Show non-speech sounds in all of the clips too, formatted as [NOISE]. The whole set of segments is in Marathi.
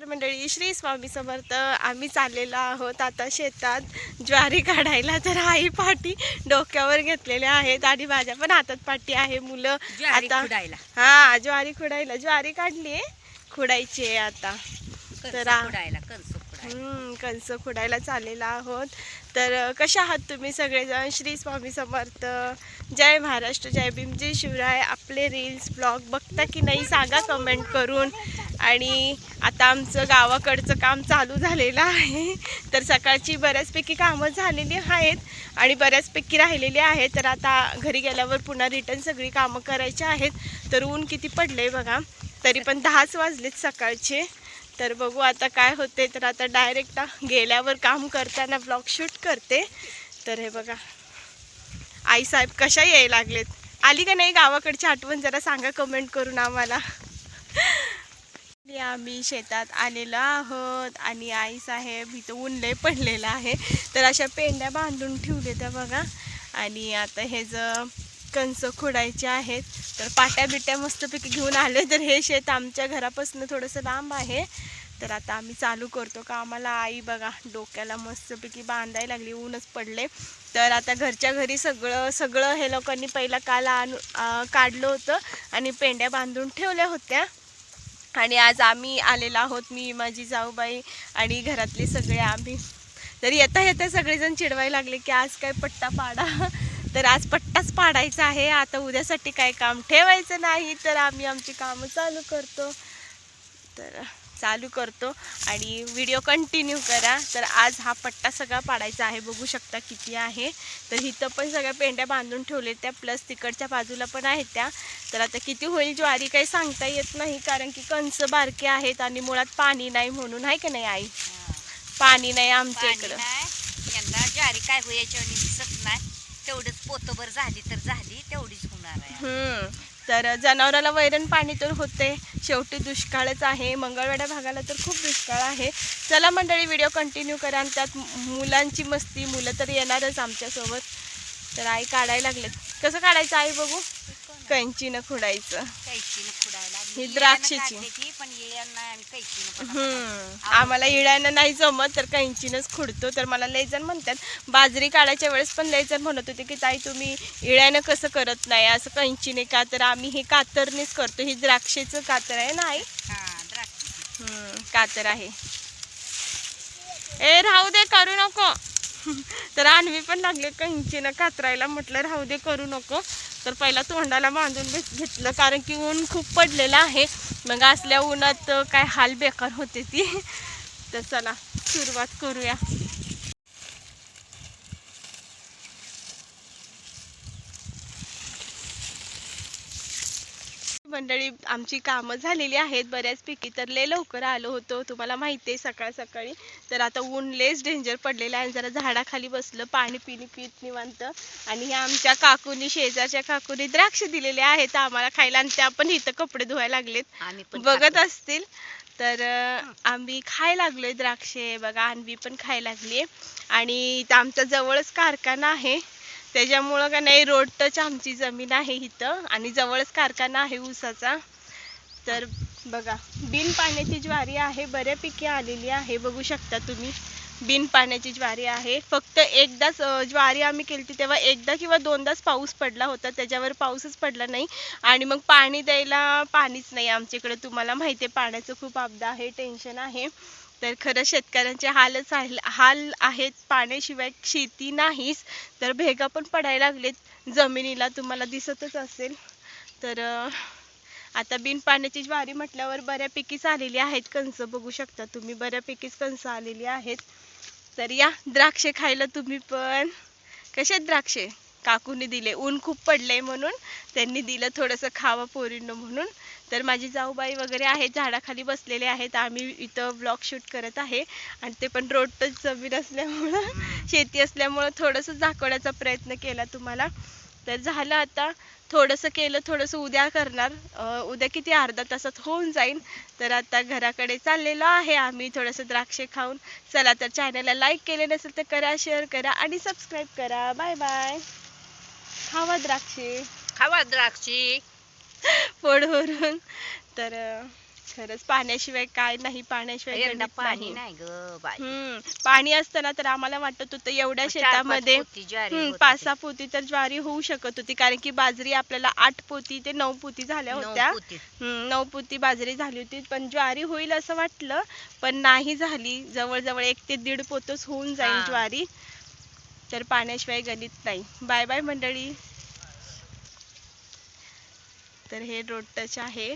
नमस्कार मंडळी श्री स्वामी समर्थ. आम्ही चाललेलो आहोत आता शेतात. ज्वारी काढायला तर आई पाठी डोक्यावर घेतलेल्या आहेत आणि माझ्या पण हातात पाठी आहे मुलं. आता. हा ज्वारी खुडायला. ज्वारी काढली खुडायची आहे आता. तर कंस खुडायला चाललेला आहोत. तर कशा आहात तुम्ही सगळेजण? श्री स्वामी समर्थ. जय महाराष्ट्र जय भीम जय शिवराय. आपले रील्स ब्लॉग बघता की नाही सांगा कमेंट करून. आणि आता आमचं गावाकडचं काम चालू झालेलं आहे. तर सकाळची बऱ्याचपैकी कामं झालेली आहेत आणि बऱ्याचपैकी राहिलेली आहेत. तर आता घरी गेल्यावर पुन्हा रिटर्न सगळी कामं करायची आहेत. तर ऊन किती पडले बघा. तरी पण दहाच वाजलेत सकाळचे. तर बघू आता काय होते तर आता डायरेक्ट गेल्यावर काम करताना ब्लॉग शूट करते. तर हे बघा. आई साहेब कशा यायला लागलेत? आली का नाही गावाकडची आठवण? जरा सांगा कमेंट करून आम्हाला. आम्ही शेतात आलेलो आहोत आणि आई साहेब इथं उनले पडलेलं आहे. तर अशा पेंड्या बांधून ठेवले त्या बघा. आणि आता हे जर कंस खोडायचे आहेत. तर पाट्या बिट्या मस्तपैकी घेऊन आले. तर हे शेत आमच्या घरापासून थोडंसं लांब आहे. तर आता आम्ही चालू करतो का आम्हाला आई बघा डोक्याला मस्तपैकी बांधायला लागली. ऊनच पडले. तर आता घरच्या घरी सगळं सगळं हे लोकांनी पहिला काल आणू काढलं होतं आणि पेंड्या बांधून ठेवल्या होत्या. आणि आज आम्ही आलेलो आहोत मी माझी जाऊबाई आणि घरातले सगळे आम्ही. तर येता येता सगळेजण चिडवायला लागले की आज काय पट्टा पाडा. तर आज पट्टाच पाडायचा आहे. आता उद्यासाठी काय काम ठेवायचं नाही तर आम्ही आमची कामं चालू करतो. तर चालू करतो आणि व्हिडिओ कंटिन्यू करा. तर आज हा पट्टा सगळा पाडायचा आहे. बघू शकता किती आहे. तर इथं पण सगळ्या पेंड्या बांधून ठेवले त्या. प्लस तिकडच्या बाजूला पण आहेत त्या. तर आता किती होईल ज्वारी काही सांगता येत नाही. कारण की कंस बारके आहेत आणि मुळात पाणी नाही म्हणून. आहे का नाही आई. पाणी नाही आमच्या इकडं. यंदा ज्वारी काय नाही तेवढंच पोतभर झाली तर झाली तेवढीच होणार आहे. हम्म. तर जनावराला वैरण पाणी तर होते. शेवटी दुष्काळच आहे. मंगळवेढा भागाला तर खूप दुष्काळ आहे. चला मंडळी व्हिडिओ कंटिन्यू करा आणि त्यात मुलांची मस्ती मुलं तर येणारच आमच्यासोबत. तर आई काढायला लागलेत. कसं काढायचं आई बघू? कैंचीनं खोडायचं. कैचीनं खुडायला. ही द्राक्षाची. पण येळ्यानं आम्ही कैचीनं. हम्म. आम्हाला इळ्यानं नाही जमत तर कैंचीनंच खुडतो. तर मला लय जण म्हणतात बाजरी काढायच्या वेळेस पण लय जण म्हणत होते की ताई तुम्ही इळ्यानं कसं करत नाही? असं कैंचीने का? तर आम्ही हे कातरनेच करतो. ही द्राक्षेचं कातर आहे ना आई? हा. हम्म, कातर आहे. ए राहू दे करू नको. [LAUGHS] तर आणवी पण लागले कैंचीनं कातरायला. म्हटलं राहू दे करू नको. तर पहिला तोंडाला बांधून घेतलं कारण की ऊन खूप पडलेलं आहे. मग असल्या उन्हात काय हाल बेकार होते ती. तर चला सुरुवात करूया. मंडळी आमची कामं झालेली आहेत बऱ्याचपैकी तर लय लवकर आलो होतो. तुम्हाला माहिती आहे सकाळ सकाळी. तर आता ऊन लेस डेंजर पडलेलं आहे जरा झाडाखाली बसलं पाणी पिणी पित निवांत. आणि ह्या आमच्या काकूनी शेजारच्या काकूनी द्राक्ष दिलेले आहेत आम्हाला खायला आणि त्या पण इथं कपडे धुवायला लागलेत. बघत. असतील. तर आम्ही खायला लागलोय द्राक्षे. बघा आणवी पण खायला लागली आणि इथं आमच्या जवळच कारखाना आहे. त्याच्यामुळं का नाही रोड टच आमची जमीन आहे इथं आणि जवळच कारखाना आहे ऊसाचा. तर बघा बिन पाण्याची ज्वारी आहे बऱ्यापैकी आलेली आहे बघू शकता तुम्ही. बिन पाण्याची ज्वारी आहे. फक्त एकदाच ज्वारी आम्ही केली तेव्हा एकदा किंवा दोनदाच पाऊस पडला होता त्याच्यावर पाऊसच पडला नाही. आणि मग पाणी द्यायला पाणीच नाही आमच्याकडे. तुम्हाला माहिती आहे पाण्याचं खूप आपदा आहे टेन्शन आहे. तर खरं शेतकऱ्यांचे हालच आहे हाल आहेत. पाण्याशिवाय शेती नाहीच. तर भेगा पण पडायला लागलेत. जमिनीला तुम्हाला दिसतच असेल. तर आता बिन पाण्याची ज्वारी म्हटल्यावर बऱ्यापैकीच आलेली आहेत कणस. बघू शकता तुम्ही बऱ्यापैकीच कणसं आलेली आहेत. तर या द्राक्षे खायला तुम्ही पण. कसे आहेत द्राक्षे? काकूने दिले. ऊन खूप पडले म्हणून त्यांनी दिलं थोडंसं खावा पोरींनो म्हणून. तर माझी जाऊबाई वगैरे आहेत झाडाखाली बसलेले आहेत. आम्ही इथं ब्लॉग शूट करत आहे. आणि ते पण रोड जमीन असल्यामुळं शेती असल्यामुळं थोडंसं दाखवण्याचा प्रयत्न केला तुम्हाला. तर झालं आता थोडंसं केलं थोडंसं उद्या करणार. उद्या किती? अर्धा तासात होऊन जाईल तर आता घराकडे चाललेलो आहे आम्ही थोडंसं द्राक्षे खाऊन. चला तर चॅनलला लाईक केले नसेल तर करा शेअर करा आणि सबस्क्राईब करा. बाय बाय खावा द्राक्षे. खावा द्राक्षी. भरून तर खरंच पाण्याशिवाय काय नाही पाण्याशिवाय यंदा गणित पाणी नाही. नाही ग बाई. हम्म पाणी असताना तर आम्हाला वाटत होतं एवढ्या शेतामध्ये पोती ज्वारी होत पाच. सहा पोती तर ज्वारी होऊ शकत होती कारण की बाजरी आपल्याला आठ पोती ते नऊ पोती झाल्या नऊ होत्या. पोती. हम्म, नऊ पोती बाजरी झाली होती पण ज्वारी होईल असं वाटलं पण नाही झाली. जवळजवळ एक ते दीड पोतच होऊन जाईल हा. ज्वारी. तर पाण्याशिवाय गणित नाही. बाय बाय मंडळी. तर हे रोड टच आहे.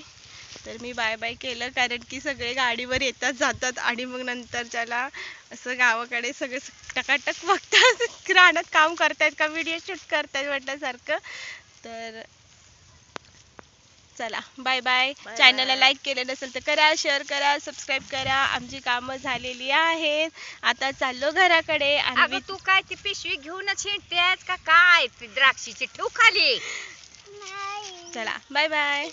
तर मी बाय बाय केलं कारण की सगळे गाडीवर येतात जातात आणि मग नंतर त्याला असं गावाकडे सगळे टकाटक बघतात [LAUGHS] रानात काम करतायत का व्हिडिओ शूट करतायत म्हटल्यासारखं. तर चला बाय बाय चॅनलला. लाईक केलं नसेल तर करा शेअर करा सबस्क्राईब करा. आमची कामं झालेली आहेत. आता चाललो घराकडे आणि अगं तू काय ती पिशवी घेऊनच हिंडतेस का? काय? ती द्राक्षीची ठेव खाली. चला बाय बाय